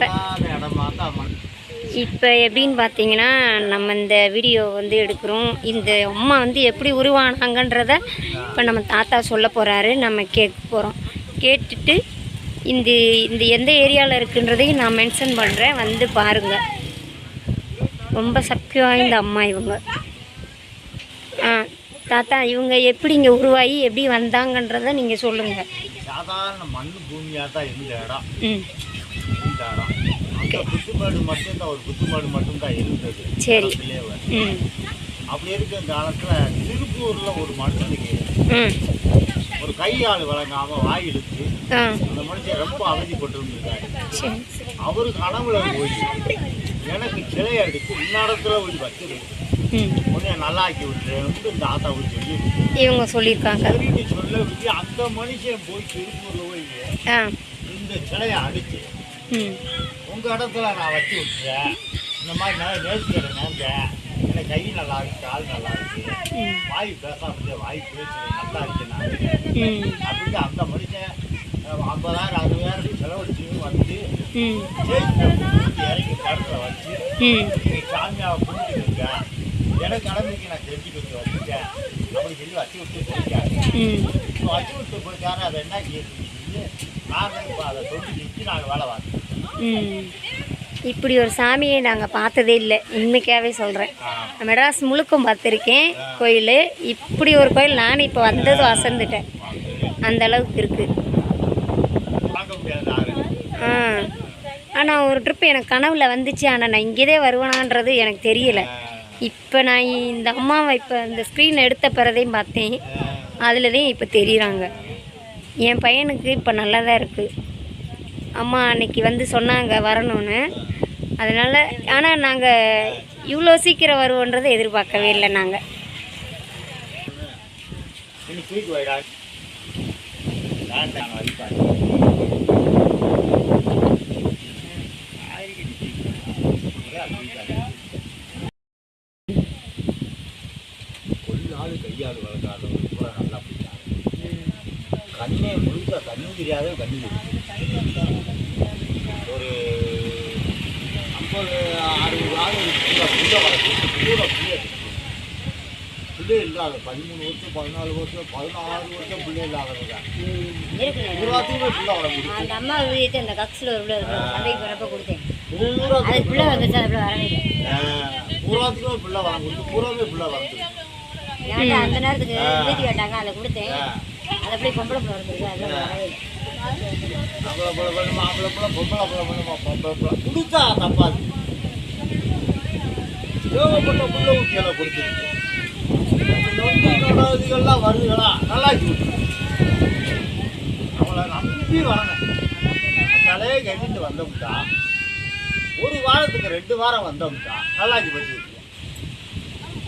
இப்போ இப்போ எப்படின்னு பார்த்தீங்கன்னா நம்ம இந்த வீடியோ வந்து எடுக்கிறோம். இந்த அம்மா வந்து எப்படி உருவானாங்கன்றத இப்போ நம்ம தாத்தா சொல்ல போகிறாரு நம்ம கேட்க போகிறோம் கேட்டுட்டு இந்த இந்த எந்த ஏரியாவில் இருக்குன்றதையும் நான் மென்ஷன் பண்ணுறேன் வந்து பாருங்கள் ரொம்ப சக்தி வாய்ந்த அம்மா இவங்க. ஆ தாத்தா இவங்க எப்படி இங்கே உருவாகி எப்படி வந்தாங்கன்றதை நீங்கள் சொல்லுங்கள் சாதாரண மண் பூமியாக தான் இருந்த இடம். ம் இந்த இடம் அந்த புத்துமேடு மட்டும்தான் ஒரு புத்துமேடு மட்டும்தான் இருந்தது. சரி. அப்படி இருக்கிற காலத்தில் திருப்பூரில் ஒரு மனுஷனுக்கு ஒரு கை ஆள் வழங்காமல் வாய் ஆ. அந்த மனுஷன் ரொம்ப அவதிப்பட்டு இருந்திருக்காரு அவரு கனவுல போய் எனக்கு சிலையை எடுத்து இந்நேரத்துல போய் வச்சிரு கொஞ்சம் நல்லா ஆக்கி விட்டுறேன் இந்த ஆத்தாவை சொல்லி இவங்க சொல்லியிருக்காங்க. சொல்ல விட்டு அந்த மனுஷன் போய் திருப்பூர்ல போய் இந்த சிலையை அடிச்சு ம். உங்க இடத்துல நான் வச்சு விட்டுறேன். இந்த மாதிரி நான் நேசிக்கிறேன் நாங்க எனக்கு கை நல்லா இருக்கு கால் நல்லா இருக்கு. வாய் பேசாம வாய் பேசுறேன் நல்லா இருக்கு நான். அப்படின்னு அந்த மனுஷன் ஐம்பதாயிரம் அறுபதாயிரம் செலவழிச்சு வந்து இறங்கி கடத்துல வச்சு ம். நீ சாமியாவை கும்பிட்டுருங்க எனக்கு கடமைக்கு நான் செஞ்சு கொடுத்து வச்சுட்டேன். அப்படி சொல்லி வச்சு விட்டு ம். இப்போ வச்சு விட்டு போயிட்டாரு அதை என்ன கேட்டு நாங்கள் இப்போ அதை சொல்லி நிறுத்தி நாங்கள் வேலை ம் இப்படி ஒரு சாமியை நாங்கள் பார்த்ததே இல்லை. உண்மைக்காகவே சொல்கிறேன் மெட்ராஸ் முழுக்கும் பார்த்துருக்கேன் கோயில். இப்படி ஒரு கோயில் நானும் இப்போ வந்ததும் அசந்துட்டேன். அந்த அளவுக்கு இருக்குது ஆ. ஆனால் ஒரு ட்ரிப் எனக்கு கனவுல வந்துச்சு. ஆனால் நான் இங்கேதே வருவேனான்றது எனக்கு தெரியலை. இப்போ நான் இந்த அம்மாவை இப்போ இந்த ஸ்க்ரீன் எடுத்த பிறதையும் பார்த்தேன். அதில் தான் இப்போ தெரியுறாங்க. என் பையனுக்கு இப்போ நல்லா தான் இருக்குது அம்மா அன்னைக்கு வந்து சொன்னாங்க வரணும்னு. அதனால் ஆனால் நாங்கள் இவ்வளோ சீக்கிரம் வருவோன்றதை எதிர்பார்க்கவே இல்லை நாங்கள் கையாடு வளர்க்காத முழுக்க கண்ணு தெரியாத கண்ணு தெரியும். ஒரு ஐம்பது அறுபது ஆள் புள்ள புள்ள கூட புள்ள இருக்கு. பிள்ளை இல்லாத பதிமூணு வருஷம் பதினாலு வருஷம் பதினாறு வருஷம் பிள்ளை இல்லாதவங்க. பூராத்துக்குமே பிள்ளை வர முடியும் அந்த அம்மா வீட்டு அந்த கக்ஸில் ஒரு பிள்ளை சந்தைக்கு வரப்போ கொடுத்தேன். பூராத்துக்கு பிள்ளை வந்துச்சு அது பிள்ளை வரவே பூராத்துக்குமே பிள்ளை வர முடியும் பூராவே பிள்ளை அந்த நேரத்துக்கு வீட்டு கேட்டாங்க அதை கொடுத்தேன். அப்படியே பொம்பளை பிள்ளை இல்லை அவ்வளோ பிள்ளை பண்ணுமா அவ்வளோ பிள்ளை பொம்பளை பிள்ளை பண்ணுமா பொம்பளை பிள்ளை. கொடுத்தா தப்பாது. ஏகப்பட்ட பிள்ளை கீழே கொடுத்துருக்கு இதுகள்லாம் வருதுகளா? நல்லா அவளை நம்பி வரங்க தலையை கட்டிட்டு வந்தோம்டா. ஒரு வாரத்துக்கு ரெண்டு வாரம் வந்தோம்டா. நல்லாக்கி வச்சு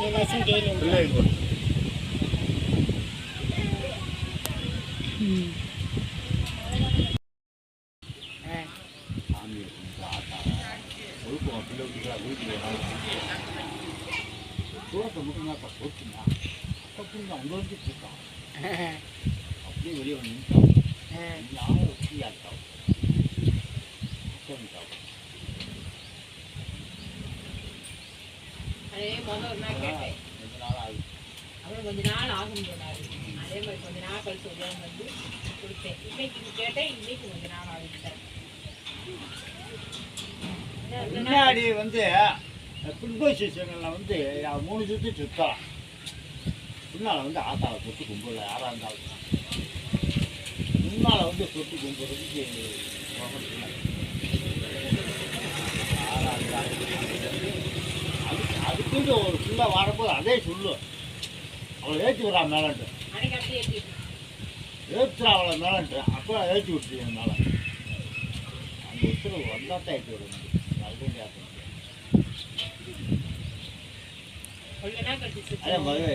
ஏதாச்சும் டெய்லி வந்து? பிள்ளைங்க அப்படியே வெளியே வந்து யாரும் யாரும் ஃப்ரீயாகிட்டான் அதே முதல் ஒரு நாள் கேட்டேன். நாள் அப்புறம் கொஞ்ச நாள் ஆகும் சொன்னாரு அதே மாதிரி கொஞ்ச நாள் கழிச்சு உதயம் வந்து கொடுத்தேன் இன்னைக்கு கேட்டேன் இன்னைக்கு கொஞ்ச நாள் ஆகிட்டேன் முன்னாடி வந்து ஃபுட்பால் சீசனில் வந்து மூணு சுற்றி சுத்தலாம் பின்னால் வந்து ஆத்தாவை தொட்டு கும்பல யாராக இருந்தாலும் முன்னால் வந்து தொட்டு கும்புறதுக்கு முகம் இல்லை. யாரா ஒரு பிள்ளை வரும்போது அதே சொல்லு. அவளை ஏற்றி விடா மேலன்ட்டு ஏற்றுறா அவளை மேலன்ட்டு அப்போ ஏற்றி விட்டுருங்க மேலே. அந்த உத்தரவு வந்தால் தான் ஏற்றி விடணும் அதுவும் கேட்கணும் அதே மாதிரி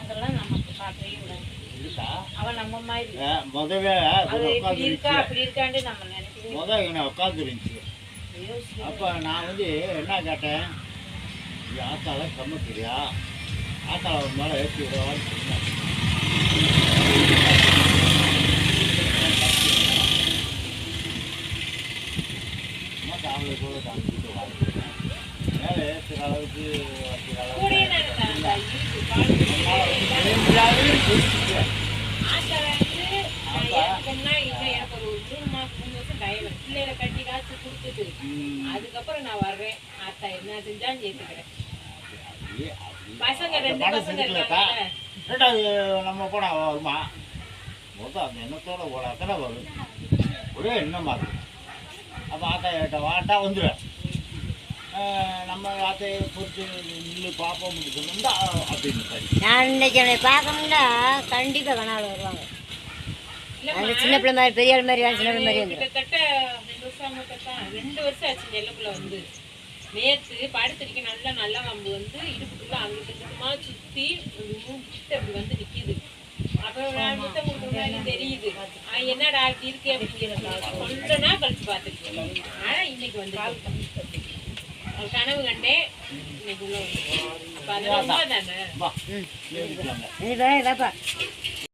அதெல்லாம் நமக்கு பார்க்கவே கூடாது. உட்காந்துருந்துச்சு அப்போ நான் வந்து என்ன கேட்டேன்? ஆத்தால சமைக்கிறியா ஆத்தால மேலே ஏற்றி விடுவான்னு சொன்னேன். அவங்களை கூட காமிச்சிட்டு வாங்க மேலே ஏற்றுற அளவுக்கு வைக்கிற அளவுக்கு கூடயே நான் இருந்தா இருக்கு பால் முடியாது சொல்லிட்டு ஆத்தா வந்து நான் ஏற்கனவே இல்லை எனக்கு ஒரு மூணு மாசம் மூணு வருஷம் டைம் பிள்ளைகளை கட்டி காசு கொடுத்துட்டு அதுக்கப்புறம் நான் வர்றேன் ஆத்தா என்ன செஞ்சாலும் ஏத்துக்கிறேன் அப்படியே அப்படி பசங்க அந்த ரெண்டு மனசு பசங்க இருக்குல்லக்கா இருக்காங்க ரெண்டாவது நம்ம போனா வருமா? மொத்தம் அந்த எண்ணத்தோட போட அத்தனை வரும் ஒரே எண்ணமா இருக்கும் அப்போ ஆட்டா ஏட்ட வாட்டா வந்துடும் நம்ம ஆட்டையை பொறுத்து நின்று பார்ப்போம் சொன்னோம்னா அப்படின்னு சரி நான் இன்னைக்கு அவனை பார்க்கணும்னா கண்டிப்பாக கனாவில் வருவாங்க. அந்த சின்ன பிள்ளை மாதிரி பெரிய ஆள் மாதிரி சின்ன பிள்ளை மாதிரி கிட்டத்தட்ட ரெண்டு வருஷம் ஆகத்தான் ரெண்டு வருஷம் ஆச்சு நெல்லுக்குள்ள வந்து. நேத்து படுத்திருக்க நல்லா நல்ல வம்பு வந்து இடுப்புக்குள்ள அங்கிட்டு இங்கிட்டுமா சுத்தி மூக்கிட்டு அப்படி வந்து நிக்குது. அப்புறம் முத்தம் கொடுக்குறதுனால தெரியுது. ஆ, என்னடா இப்படி இருக்கு அப்படின்னு கொஞ்ச நாள் கழிச்சு பார்த்துருக்கேன் ஆனா இன்னைக்கு வந்து கனவு கண்டேன் இன்னைக்கு உள்ள வந்து அப்ப அது உண்மை தானே?